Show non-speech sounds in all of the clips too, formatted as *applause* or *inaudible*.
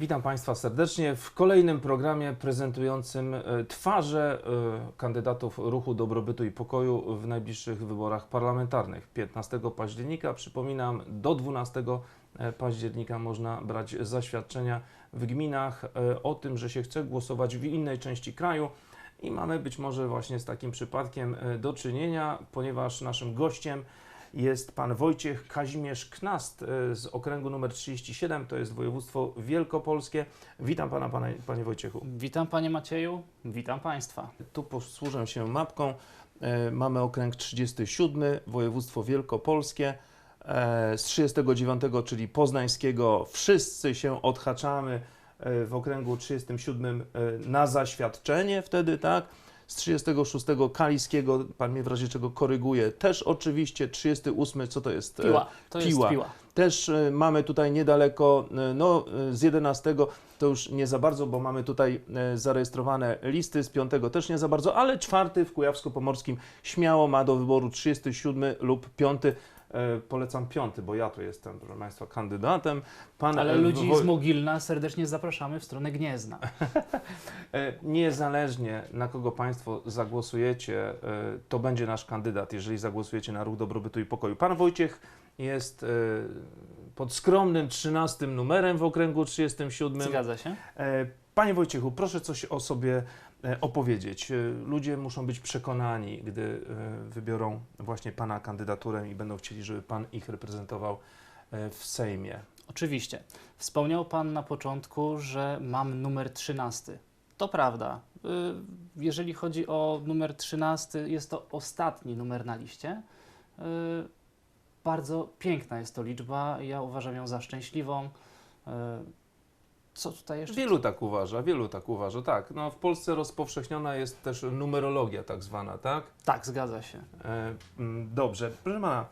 Witam Państwa serdecznie w kolejnym programie prezentującym e, twarze e, kandydatów Ruchu Dobrobytu i Pokoju w najbliższych wyborach parlamentarnych. 15 października, przypominam, do 12 października można brać zaświadczenia w gminach e, o tym, że się chce głosować w innej części kraju. I mamy być może właśnie z takim przypadkiem e, do czynienia, ponieważ naszym gościem jest pan Wojciech Kazimierz Knast e, z okręgu numer 37, to jest województwo wielkopolskie. Witam pana, panie, panie Wojciechu. Witam Panie Macieju, witam Państwa. Tu posłużę się mapką. E, Mamy okręg 37, województwo wielkopolskie. E, Z 39, czyli poznańskiego, wszyscy się odhaczamy w okręgu 37 e, na zaświadczenie wtedy, tak? Z 36 kaliskiego, pan mnie w razie czego koryguje, też oczywiście 38, co to jest? E, Piła, to piła. jest piła. Też e, mamy tutaj niedaleko, e, no z 11 to już nie za bardzo, bo mamy tutaj zarejestrowane listy, z 5 też nie za bardzo, ale czwarty w Kujawsko-Pomorskim śmiało ma do wyboru 37 lub 5. E, Polecam piąty, bo ja tu jestem, proszę Państwa, kandydatem. Pan, Ale e, ludzi z Mogilna serdecznie zapraszamy w stronę Gniezna. *laughs* E, Niezależnie na kogo Państwo zagłosujecie, to będzie nasz kandydat, jeżeli zagłosujecie na Ruch Dobrobytu i Pokoju. Pan Wojciech jest pod skromnym 13 numerem w okręgu 37. Zgadza się? Panie Wojciechu, proszę coś o sobie opowiedzieć. E, Ludzie muszą być przekonani, gdy e, wybiorą właśnie Pana kandydaturę i będą chcieli, żeby Pan ich reprezentował e, w Sejmie. Oczywiście. Wspomniał Pan na początku, że mam numer 13. To prawda. Jeżeli chodzi o numer 13, jest to ostatni numer na liście. Bardzo piękna jest to liczba. Ja uważam ją za szczęśliwą. Co tutaj jeszcze? Wielu tak uważa, wielu tak uważa, tak. No, w Polsce rozpowszechniona jest też numerologia tak zwana, tak? Tak, zgadza się. E, mm, dobrze, proszę Pana,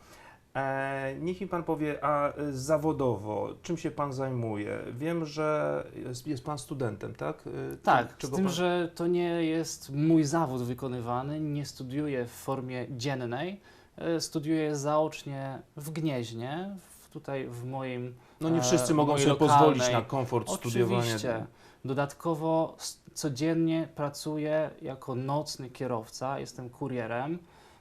e, niech mi Pan powie, a e, zawodowo, czym się Pan zajmuje? Wiem, że jest, jest Pan studentem, tak? E, Tak, z czego tym, pan... że to nie jest mój zawód wykonywany, nie studiuję w formie dziennej, e, studiuję zaocznie w Gnieźnie, w, tutaj w moim No nie e, wszyscy mogą sobie pozwolić lokalnej- na komfort studiowania. Oczywiście. Dodatkowo codziennie pracuję jako nocny kierowca, jestem kurierem.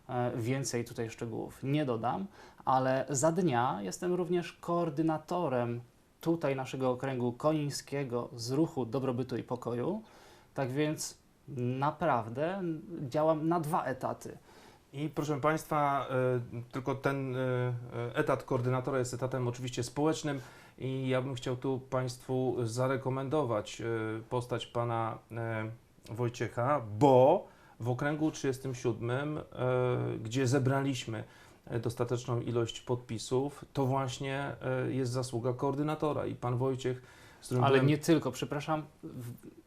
E, Więcej tutaj szczegółów nie dodam, ale za dnia jestem również koordynatorem tutaj naszego okręgu konińskiego z ruchu dobrobytu i pokoju. Tak więc naprawdę działam na dwa etaty. I proszę Państwa, e, tylko ten e, e, etat koordynatora jest etatem oczywiście społecznym i ja bym chciał tu Państwu zarekomendować postać Pana Wojciecha, bo w okręgu 37, e, gdzie zebraliśmy dostateczną ilość podpisów, to właśnie jest zasługa koordynatora i Pan Wojciech, Ale byłem- nie tylko, przepraszam,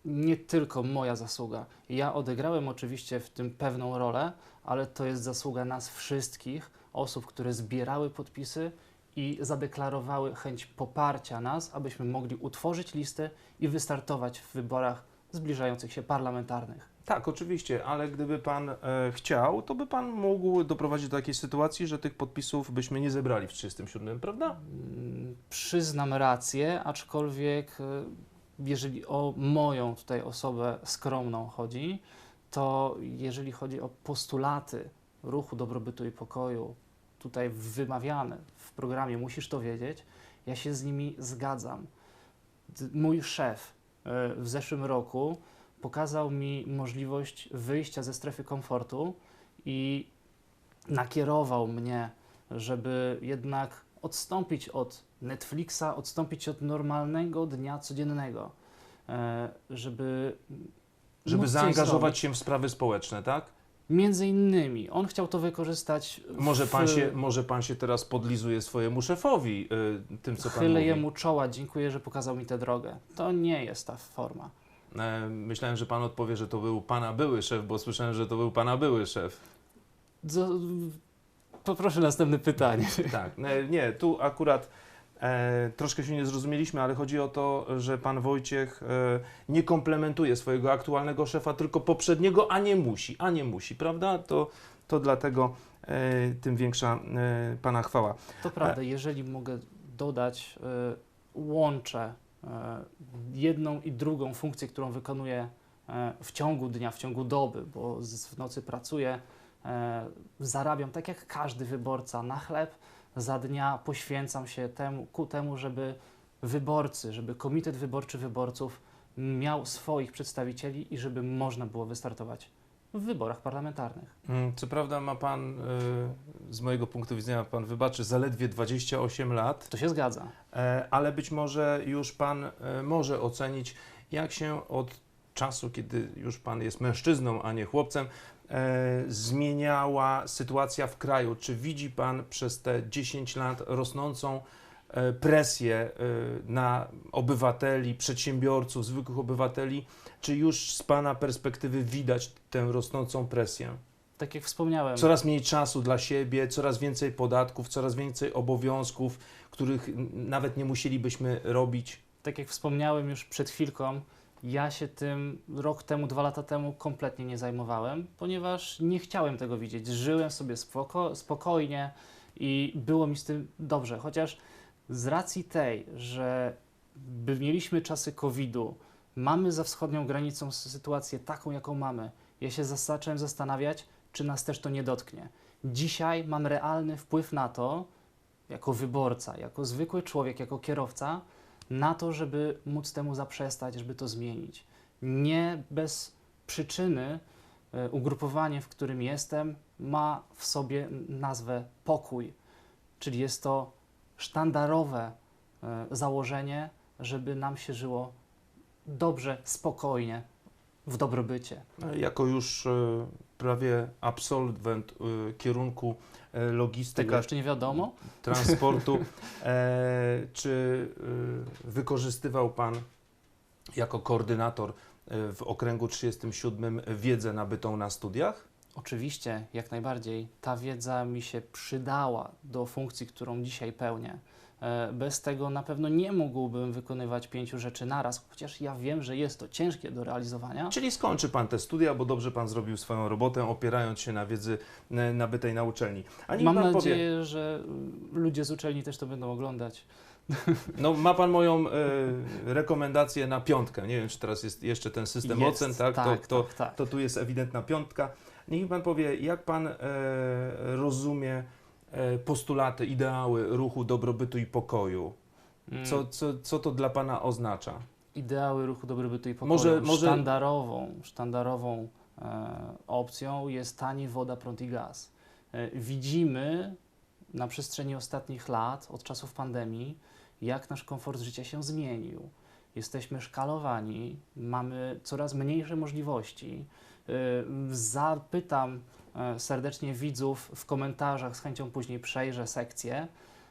nie tylko moja zasługa. Ja odegrałem oczywiście w tym pewną rolę, ale to jest zasługa nas wszystkich, osób, które zbierały podpisy i zadeklarowały chęć poparcia nas, abyśmy mogli utworzyć listę i wystartować w wyborach zbliżających się parlamentarnych. Tak, oczywiście, ale gdyby pan e, chciał, to by pan mógł doprowadzić do takiej sytuacji, że tych podpisów byśmy nie zebrali w 37, prawda? Mm, Przyznam rację, aczkolwiek e, jeżeli o moją tutaj osobę skromną chodzi, to jeżeli chodzi o postulaty ruchu dobrobytu i pokoju, tutaj wymawiane w programie, musisz to wiedzieć, ja się z nimi zgadzam. Mój szef e, w zeszłym roku pokazał mi możliwość wyjścia ze strefy komfortu i nakierował mnie, żeby jednak odstąpić od Netflixa, odstąpić od normalnego dnia codziennego, e, żeby Żeby zaangażować się w sprawy społeczne, tak? Między innymi, on chciał to wykorzystać. Może pan, w, się, może pan się teraz podlizuje swojemu szefowi y, tym, co pan Chylę mówi. jemu czoła, dziękuję, że pokazał mi tę drogę. To nie jest ta forma. E, myślałem, że pan odpowie, że to był pana były szef, bo słyszałem, że to był pana były szef. Poproszę następne pytanie. Tak, e, nie, tu akurat e, troszkę się nie zrozumieliśmy, ale chodzi o to, że pan Wojciech e, nie komplementuje swojego aktualnego szefa, tylko poprzedniego, a nie musi, a nie musi, prawda? To, to dlatego e, tym większa e, pana chwała. To prawda, jeżeli mogę dodać, łączę jedną i drugą funkcję, którą wykonuję e, w ciągu dnia, w ciągu doby, bo w nocy pracuję, e, zarabiam tak jak każdy wyborca na chleb, za dnia poświęcam się temu, ku temu, żeby wyborcy, żeby Komitet Wyborczy Wyborców miał swoich przedstawicieli i żeby można było wystartować w wyborach parlamentarnych. Mm, Co prawda ma pan, y, z mojego punktu widzenia, pan wybaczy, zaledwie 28 lat, To się zgadza. e, ale być może już pan e, może ocenić, jak się od czasu, kiedy już pan jest mężczyzną, a nie chłopcem, e, zmieniała sytuacja w kraju. Czy widzi pan przez te 10 lat rosnącą presję e, na obywateli, przedsiębiorców, zwykłych obywateli? Czy już z pana perspektywy widać tę rosnącą presję? Tak jak wspomniałem, Coraz mniej czasu dla siebie, coraz więcej podatków, coraz więcej obowiązków, których nawet nie musielibyśmy robić. tak jak wspomniałem już przed chwilką, ja się tym rok temu, dwa lata temu kompletnie nie zajmowałem, ponieważ nie chciałem tego widzieć. Żyłem sobie spoko spokojnie i było mi z tym dobrze. Chociaż z racji tej, że mieliśmy czasy COVID-u, mamy za wschodnią granicą sytuację taką, jaką mamy, ja się zacząłem zastanawiać, czy nas też to nie dotknie. Dzisiaj mam realny wpływ na to, jako wyborca, jako zwykły człowiek, jako kierowca, na to, żeby móc temu zaprzestać, żeby to zmienić. Nie bez przyczyny e, ugrupowanie, w którym jestem, ma w sobie nazwę pokój, czyli jest to sztandarowe e, założenie, żeby nam się żyło dobrze, spokojnie, w dobrobycie. Jako już e, prawie absolwent e, kierunku logistyki, Tego jeszcze nie wiadomo. transportu, *laughs* czy wykorzystywał Pan jako koordynator w okręgu 37 wiedzę nabytą na studiach? Oczywiście, jak najbardziej. Ta wiedza mi się przydała do funkcji, którą dzisiaj pełnię. E, Bez tego na pewno nie mógłbym wykonywać pięciu rzeczy naraz, chociaż ja wiem, że jest to ciężkie do realizowania. Czyli skończy Pan te studia, bo dobrze Pan zrobił swoją robotę, opierając się na wiedzy e, nabytej na uczelni. Mam nadzieję, powie, że ludzie z uczelni też to będą oglądać. *laughs* no ma Pan moją e, rekomendację na piątkę. Nie wiem, czy teraz jest jeszcze ten system Jest, ocen, tak? tak, to, to, tak, tak. to tu jest ewidentna piątka. Niech mi Pan powie, jak Pan e, rozumie e, postulaty, ideały ruchu dobrobytu i pokoju? Mm, Co, co, co to dla Pana oznacza? Ideały ruchu dobrobytu i pokoju. Może- może- Sztandarową, sztandarową e, opcją jest tani woda, prąd i gaz. Widzimy na przestrzeni ostatnich lat, od czasów pandemii, jak nasz komfort życia się zmienił. Jesteśmy szkalowani, mamy coraz mniejsze możliwości. E, zapytam e, serdecznie widzów w komentarzach, z chęcią później przejrzę sekcję.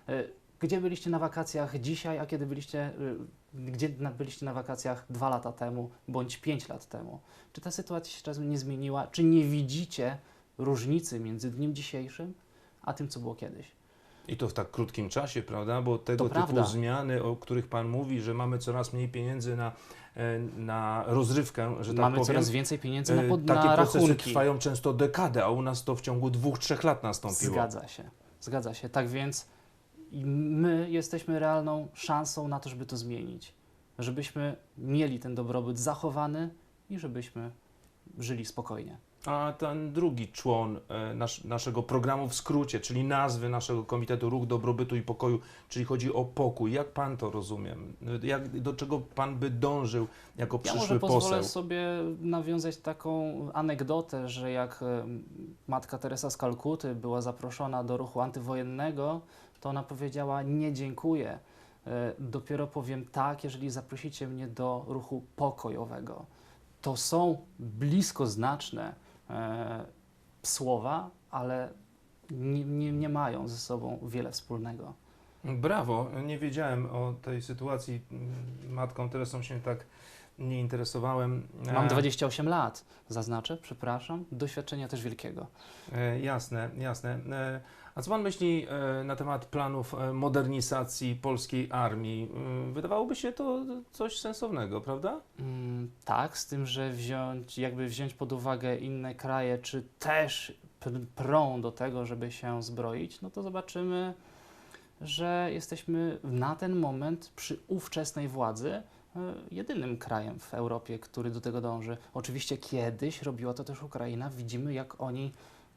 E, Gdzie byliście na wakacjach dzisiaj, a kiedy byliście, y, gdzie byliście na wakacjach dwa lata temu bądź pięć lat temu? Czy ta sytuacja się czasem nie zmieniła? Czy nie widzicie różnicy między dniem dzisiejszym a tym, co było kiedyś? I to w tak krótkim czasie, prawda? Bo tego To typu prawda. zmiany, o których Pan mówi, że mamy coraz mniej pieniędzy na, e, na rozrywkę, że tak Mamy powiem. coraz więcej pieniędzy na, e, pod, Takie na procesy rachunki. trwają często dekadę, a u nas to w ciągu dwóch, trzech lat nastąpiło. Zgadza się, zgadza się. Tak więc my jesteśmy realną szansą na to, żeby to zmienić. Żebyśmy mieli ten dobrobyt zachowany i żebyśmy żyli spokojnie. A ten drugi człon e, nasz, naszego programu w skrócie, czyli nazwy naszego Komitetu Ruch Dobrobytu i Pokoju, czyli chodzi o pokój. Jak Pan to rozumie? Jak, do czego Pan by dążył jako Ja przyszły może pozwolę poseł? sobie nawiązać taką anegdotę, że jak e, matka Teresa z Kalkuty była zaproszona do ruchu antywojennego, to ona powiedziała nie dziękuję. E, Dopiero powiem tak, jeżeli zaprosicie mnie do ruchu pokojowego. To są bliskoznaczne e, słowa, ale nie, nie, nie mają ze sobą wiele wspólnego. Brawo, nie wiedziałem o tej sytuacji. Matką Teresą się tak nie interesowałem. Mam E, 28 lat, zaznaczę, przepraszam, doświadczenia też wielkiego. E, jasne, jasne. E, a co Pan myśli na temat planów modernizacji polskiej armii? Wydawałoby się to coś sensownego, prawda? Mm, tak, z tym, że wziąć, jakby wziąć pod uwagę inne kraje, czy też pr- prą do tego, żeby się zbroić, no to zobaczymy, że jesteśmy na ten moment przy ówczesnej władzy jedynym krajem w Europie, który do tego dąży. Oczywiście kiedyś robiła to też Ukraina. Widzimy, jak oni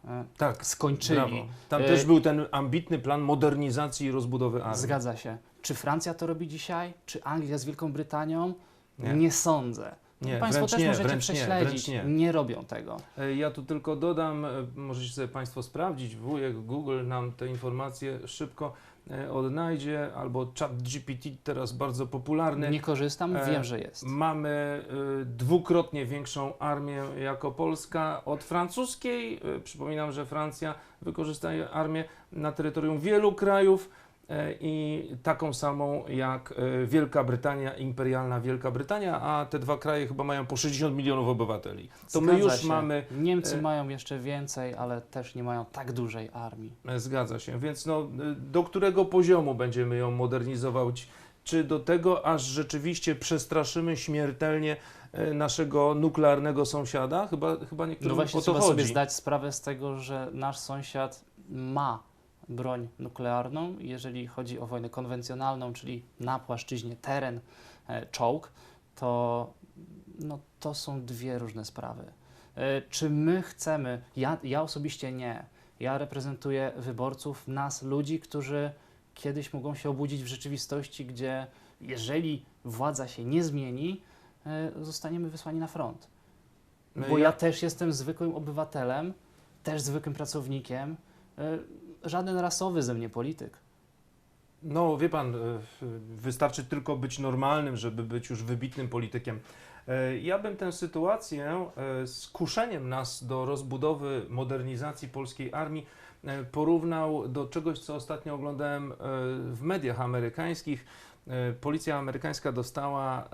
e, Tak, skończyli. brawo. Tam E, też był ten ambitny plan modernizacji i rozbudowy armii. Zgadza się. Czy Francja to robi dzisiaj? Czy Anglia z Wielką Brytanią? Nie. Nie, sądzę. Nie, Państwo też nie, możecie nie, prześledzić. wręcz nie. robią tego. E, Ja tu tylko dodam, e, możecie sobie Państwo sprawdzić, wujek Google nam te informacje szybko e, odnajdzie, albo chat GPT teraz bardzo popularny. Nie korzystam, E, wiem, że jest. Mamy y, dwukrotnie większą armię jako Polska od francuskiej. Przypominam, że Francja wykorzystaje armię na terytorium wielu krajów i taką samą jak y, Wielka Brytania, imperialna Wielka Brytania, a te dwa kraje chyba mają po 60 milionów obywateli. To my Zgadza już się. mamy Niemcy e, mają jeszcze więcej, ale też nie mają tak dużej armii. E, Zgadza się. Więc no, do którego poziomu będziemy ją modernizować? Czy do tego, aż rzeczywiście przestraszymy śmiertelnie e, naszego nuklearnego sąsiada? Chyba, chyba niektórym No właśnie o to trzeba chodzi. sobie zdać sprawę z tego, że nasz sąsiad ma broń nuklearną, jeżeli chodzi o wojnę konwencjonalną, czyli na płaszczyźnie teren, e, czołg, to, no, to są dwie różne sprawy. E, Czy my chcemy, ja, ja osobiście nie, ja reprezentuję wyborców, nas, ludzi, którzy kiedyś mogą się obudzić w rzeczywistości, gdzie jeżeli władza się nie zmieni, e, zostaniemy wysłani na front. No Bo ja- ja też jestem zwykłym obywatelem, też zwykłym pracownikiem. E, Żaden rasowy ze mnie polityk. No, wie pan, e, wystarczy tylko być normalnym, żeby być już wybitnym politykiem. E, Ja bym tę sytuację e, z kuszeniem nas do rozbudowy, modernizacji polskiej armii e, porównał do czegoś, co ostatnio oglądałem e, w mediach amerykańskich. E, Policja amerykańska dostała e,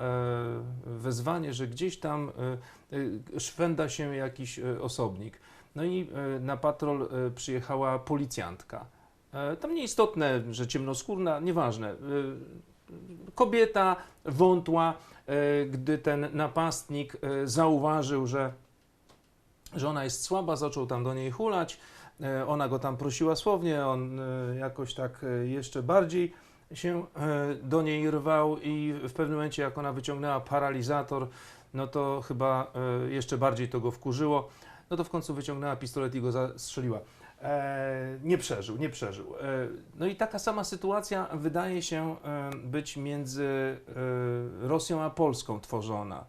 wezwanie, że gdzieś tam e, e, szwenda się jakiś e, osobnik. No i e, na patrol e, przyjechała policjantka. E, Tam nieistotne, że ciemnoskórna, nieważne. Kobieta wątła, gdy ten napastnik zauważył, że, że ona jest słaba, zaczął tam do niej hulać. Ona go tam prosiła słownie, on jakoś tak jeszcze bardziej się do niej rwał i w pewnym momencie, jak ona wyciągnęła paralizator, no to chyba jeszcze bardziej to go wkurzyło. No to w końcu wyciągnęła pistolet i go zastrzeliła. E, nie przeżył, nie przeżył. E, no i taka sama sytuacja wydaje się e, być między e, Rosją a Polską tworzona.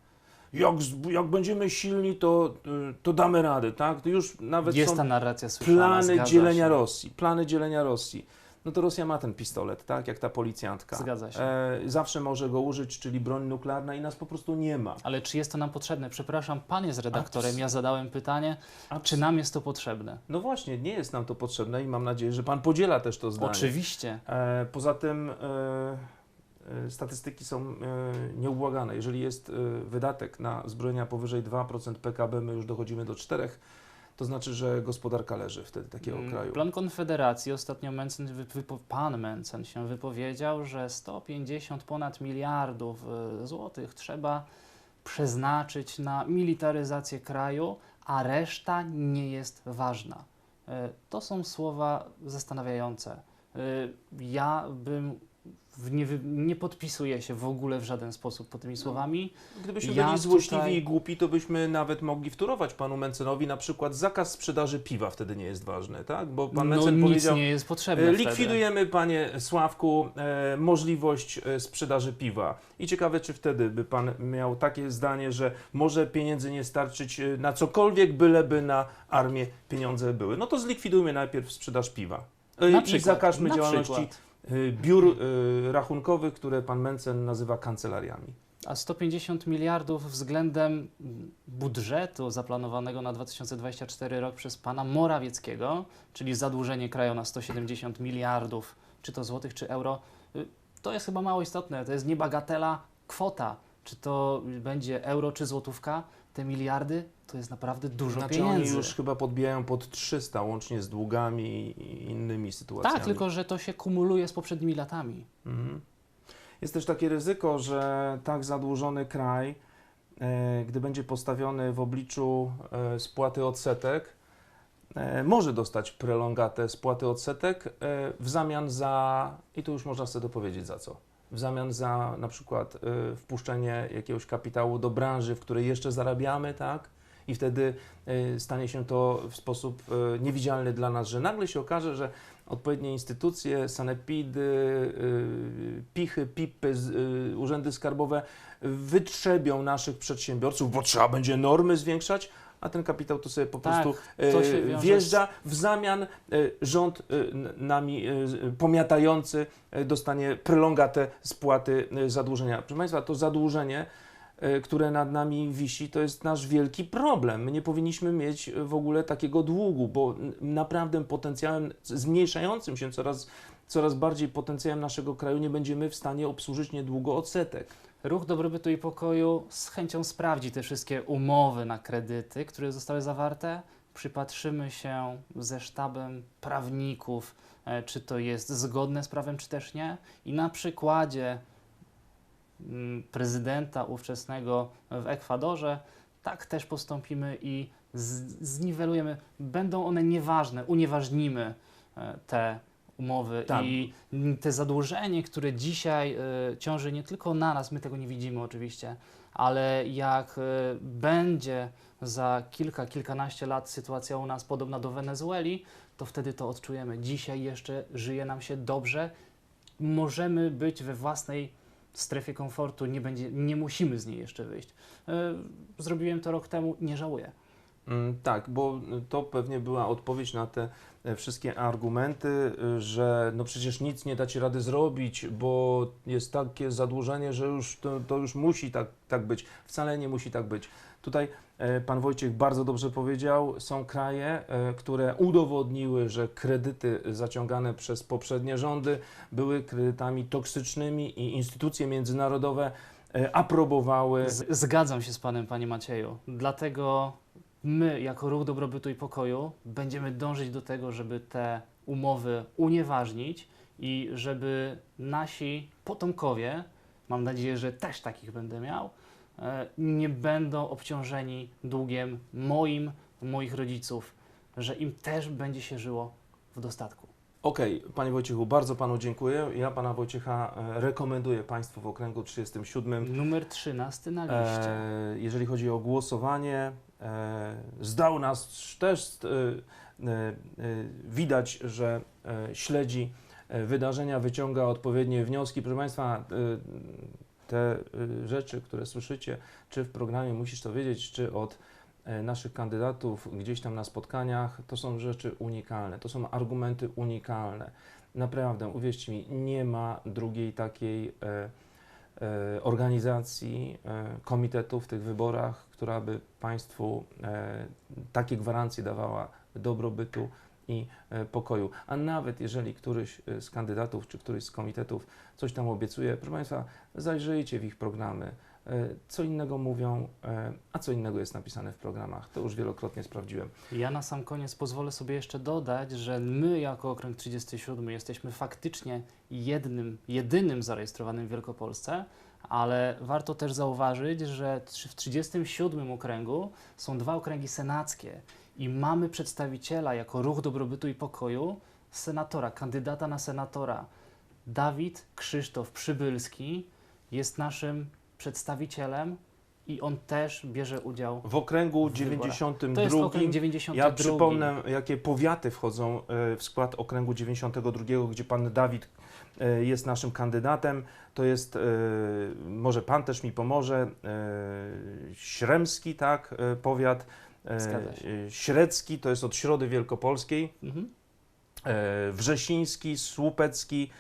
Jak, jak będziemy silni, to, e, to damy radę, tak? To już nawet Jest są ta narracja słyszana. plany dzielenia się. Rosji. Plany dzielenia Rosji. No to Rosja ma ten pistolet, tak? Jak ta policjantka. Zgadza się. E, zawsze może go użyć, czyli broń nuklearna i nas po prostu nie ma. Ale czy jest to nam potrzebne? Przepraszam, pan jest redaktorem. Abs- Ja zadałem pytanie, A czy nam jest to potrzebne? No właśnie, nie jest nam to potrzebne i mam nadzieję, że pan podziela też to zdanie. Oczywiście. E, poza tym e, e, statystyki są e, nieubłagane. Jeżeli jest e, wydatek na zbrojenia powyżej 2% PKB, my już dochodzimy do 4%, to znaczy, że gospodarka leży wtedy takiego Mm, kraju. Plan Konfederacji, ostatnio Mencen, pan Mencen się wypowiedział, że 150 ponad miliardów e, złotych trzeba przeznaczyć na militaryzację kraju, a reszta nie jest ważna. E, To są słowa zastanawiające. E, Ja bym nie, nie podpisuję się w ogóle w żaden sposób pod tymi słowami. Gdybyśmy Ja byli złośliwi tutaj- i głupi, to byśmy nawet mogli wtórować panu Mencenowi na przykład zakaz sprzedaży piwa wtedy nie jest ważny, tak? Bo pan no Mencen nic powiedział, nie jest potrzebne e, wtedy. likwidujemy panie Sławku e, możliwość e, sprzedaży piwa. I ciekawe, czy wtedy by pan miał takie zdanie, że może pieniędzy nie starczyć e, na cokolwiek, byleby na armię pieniądze były. No to zlikwidujmy najpierw sprzedaż piwa. E, I przykład, zakażmy działalności przykład. E, biur e, rachunkowych, które pan Mencen nazywa kancelariami. A 150 miliardów względem budżetu zaplanowanego na 2024 rok przez pana Morawieckiego, czyli zadłużenie kraju na 170 miliardów, czy to złotych, czy euro, y, to jest chyba mało istotne. To jest niebagatela kwota. Czy to będzie euro, czy złotówka, te miliardy to jest naprawdę dużo Znaczy pieniędzy. oni już chyba podbijają pod 300 łącznie z długami i innymi sytuacjami. tak, tylko że to się kumuluje z poprzednimi latami. Mhm. Jest też takie ryzyko, że tak zadłużony kraj, e, gdy będzie postawiony w obliczu e, spłaty odsetek, e, może dostać prelongatę spłaty odsetek e, w zamian za, i tu już można sobie dopowiedzieć za co, w zamian za na przykład e, wpuszczenie jakiegoś kapitału do branży, w której jeszcze zarabiamy, tak? I wtedy e, stanie się to w sposób e, niewidzialny dla nas, że nagle się okaże, że odpowiednie instytucje, sanepidy, y, pichy, pipy, urzędy skarbowe wytrzebią naszych przedsiębiorców, bo trzeba będzie normy zwiększać, a ten kapitał to sobie po Tak, prostu wjeżdża. W zamian rząd nami pomiatający dostanie prolongatę spłaty zadłużenia. Proszę Państwa, to zadłużenie które nad nami wisi, to jest nasz wielki problem. My nie powinniśmy mieć w ogóle takiego długu, bo naprawdę potencjałem, zmniejszającym się coraz, coraz bardziej potencjałem naszego kraju nie będziemy w stanie obsłużyć niedługo odsetek. Ruch Dobrobytu i Pokoju z chęcią sprawdzi te wszystkie umowy na kredyty, które zostały zawarte. Przypatrzymy się ze sztabem prawników, e, czy to jest zgodne z prawem, czy też nie. I na przykładzie prezydenta ówczesnego w Ekwadorze tak też postąpimy i zniwelujemy. Będą one nieważne, unieważnimy e, te umowy Tak. i mm, te zadłużenie, które dzisiaj e, ciąży nie tylko na nas, my tego nie widzimy oczywiście, ale jak e, będzie za kilka, kilkanaście lat sytuacja u nas podobna do Wenezueli, to wtedy to odczujemy. Dzisiaj jeszcze żyje nam się dobrze, możemy być we własnej strefie komfortu, nie, będzie, nie musimy z niej jeszcze wyjść. E, Zrobiłem to rok temu, nie żałuję. Mm, Tak, bo to pewnie była odpowiedź na te e, wszystkie argumenty, y, że no przecież nic nie dacie rady zrobić, bo jest takie zadłużenie, że już to, to już musi tak, tak być. Wcale nie musi tak być. Tutaj e, pan Wojciech bardzo dobrze powiedział, są kraje, e, które udowodniły, że kredyty zaciągane przez poprzednie rządy były kredytami toksycznymi i instytucje międzynarodowe aprobowały Z, zgadzam się z Panem, Panie Macieju. Dlatego my, jako Ruch Dobrobytu i Pokoju, będziemy dążyć do tego, żeby te umowy unieważnić i żeby nasi potomkowie, mam nadzieję, że też takich będę miał, e, nie będą obciążeni długiem moim, moich rodziców, że im też będzie się żyło w dostatku. Okej, Panie Wojciechu, bardzo Panu dziękuję. Ja Pana Wojciecha e, rekomenduję Państwu w okręgu 37. Numer 13 na liście. E, jeżeli chodzi o głosowanie, zdał nas też, e, e, e, widać, że e, śledzi e, wydarzenia, wyciąga odpowiednie wnioski. Proszę Państwa, e, te e, rzeczy, które słyszycie, czy w programie Musisz to wiedzieć, czy od e, naszych kandydatów gdzieś tam na spotkaniach, to są rzeczy unikalne, to są argumenty unikalne. Naprawdę, uwierzcie mi, nie ma drugiej takiej e, e, organizacji, e, komitetu w tych wyborach, która by Państwu e, takie gwarancje dawała dobrobytu i e, pokoju. A nawet jeżeli któryś e, z kandydatów czy któryś z komitetów coś tam obiecuje, proszę Państwa, zajrzyjcie w ich programy. E, Co innego mówią, e, a co innego jest napisane w programach. To już wielokrotnie sprawdziłem. Ja na sam koniec pozwolę sobie jeszcze dodać, że my jako Okręg 37 jesteśmy faktycznie jednym, jedynym zarejestrowanym w Wielkopolsce, ale warto też zauważyć, że w 37 okręgu są dwa okręgi senackie i mamy przedstawiciela jako Ruch Dobrobytu i Pokoju, senatora, kandydata na senatora. Dawid Krzysztof Przybylski jest naszym przedstawicielem i on też bierze udział W okręgu W wyborach. 92 To jest okręg 92. Ja przypomnę, jakie powiaty wchodzą e, w skład okręgu 92, gdzie pan Dawid e, jest naszym kandydatem. To jest, e, może pan też mi pomoże, Śremski, tak, powiat, Średzki, to jest od Środy Wielkopolskiej, Mhm. Wrzesiński, Słupecki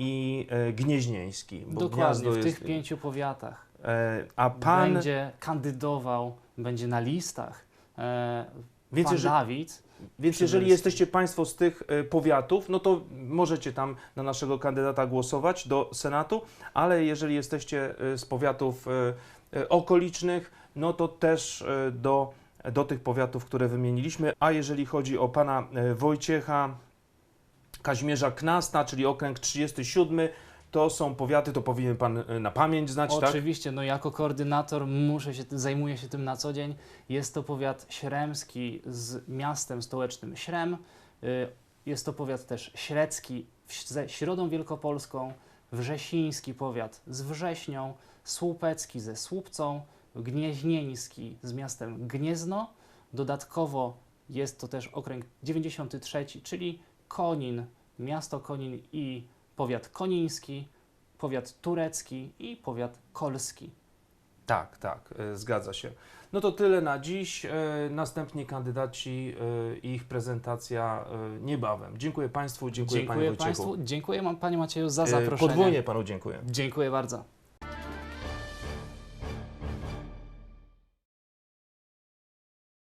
i e, Gnieźnieński. bo Dokładnie, w jest- tych pięciu powiatach. E, A pan, Będzie kandydował, będzie na listach. E, więc pan jeżeli, Dawid, Więc jeżeli jesteście Państwo z tych powiatów, no to możecie tam na naszego kandydata głosować do Senatu, ale jeżeli jesteście z powiatów okolicznych, no to też do, do tych powiatów, które wymieniliśmy. A jeżeli chodzi o pana Wojciecha Kazimierza Knasta, czyli okręg 37, to są powiaty, to powinien Pan e, na pamięć znać, tak? Oczywiście, no jako koordynator muszę się, zajmuję się tym na co dzień. Jest to powiat śremski z miastem stołecznym Śrem. Y, Jest to powiat też średzki ze Środą Wielkopolską, wrzesiński powiat z Wrześnią, słupecki ze Słupcą, gnieźnieński z miastem Gniezno. Dodatkowo jest to też okręg 93, czyli Konin, miasto Konin i powiat koniński, powiat turecki i powiat kolski. Tak, tak, e, zgadza się. No to tyle na dziś. E, Następni kandydaci e, i ich prezentacja e, niebawem. Dziękuję Państwu, dziękuję, Panie Dziękuję Wojciechu. Państwu, dziękuję Panie Macieju za E, zaproszenie. Podwójnie Panu dziękuję. Dziękuję bardzo.